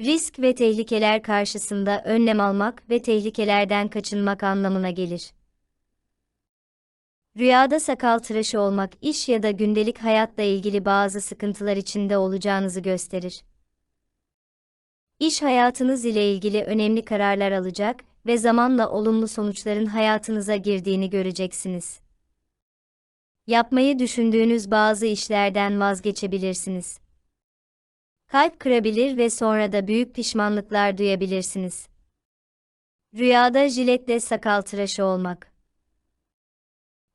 Risk ve tehlikeler karşısında önlem almak ve tehlikelerden kaçınmak anlamına gelir. Rüyada sakal tıraşı olmak iş ya da gündelik hayatla ilgili bazı sıkıntılar içinde olacağınızı gösterir. İş hayatınız ile ilgili önemli kararlar alacak ve zamanla olumlu sonuçların hayatınıza girdiğini göreceksiniz. Yapmayı düşündüğünüz bazı işlerden vazgeçebilirsiniz. Kalp kırabilir ve sonra da büyük pişmanlıklar duyabilirsiniz. Rüyada jiletle sakal tıraşı olmak.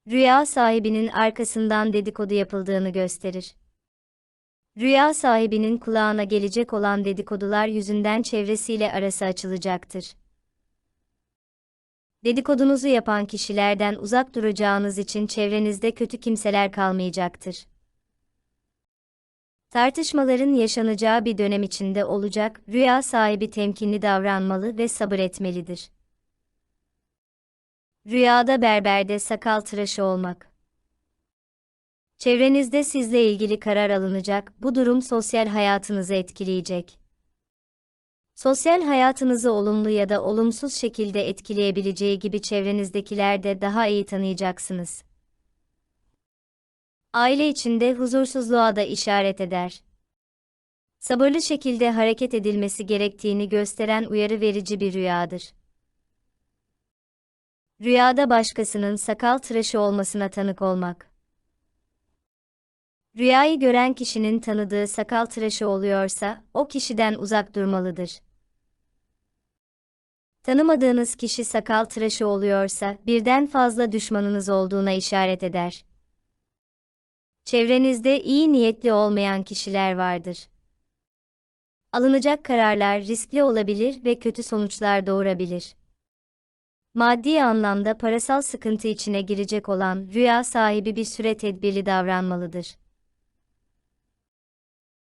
Rüya sahibinin arkasından dedikodu yapıldığını gösterir. Rüya sahibinin kulağına gelecek olan dedikodular yüzünden çevresiyle arası açılacaktır. Dedikodunuzu yapan kişilerden uzak duracağınız için çevrenizde kötü kimseler kalmayacaktır. Tartışmaların yaşanacağı bir dönem içinde olacak, rüya sahibi temkinli davranmalı ve sabır etmelidir. Rüyada berberde sakal tıraşı olmak. Çevrenizde sizle ilgili karar alınacak, bu durum sosyal hayatınızı etkileyecek. Sosyal hayatınızı olumlu ya da olumsuz şekilde etkileyebileceği gibi çevrenizdekiler de daha iyi tanıyacaksınız. Aile içinde huzursuzluğa da işaret eder. Sabırlı şekilde hareket edilmesi gerektiğini gösteren uyarı verici bir rüyadır. Rüyada başkasının sakal tıraşı olmasına tanık olmak. Rüyayı gören kişinin tanıdığı sakal tıraşı oluyorsa, o kişiden uzak durmalıdır. Tanımadığınız kişi sakal tıraşı oluyorsa, birden fazla düşmanınız olduğuna işaret eder. Çevrenizde iyi niyetli olmayan kişiler vardır. Alınacak kararlar riskli olabilir ve kötü sonuçlar doğurabilir. Maddi anlamda parasal sıkıntı içine girecek olan rüya sahibi bir süre tedbirli davranmalıdır.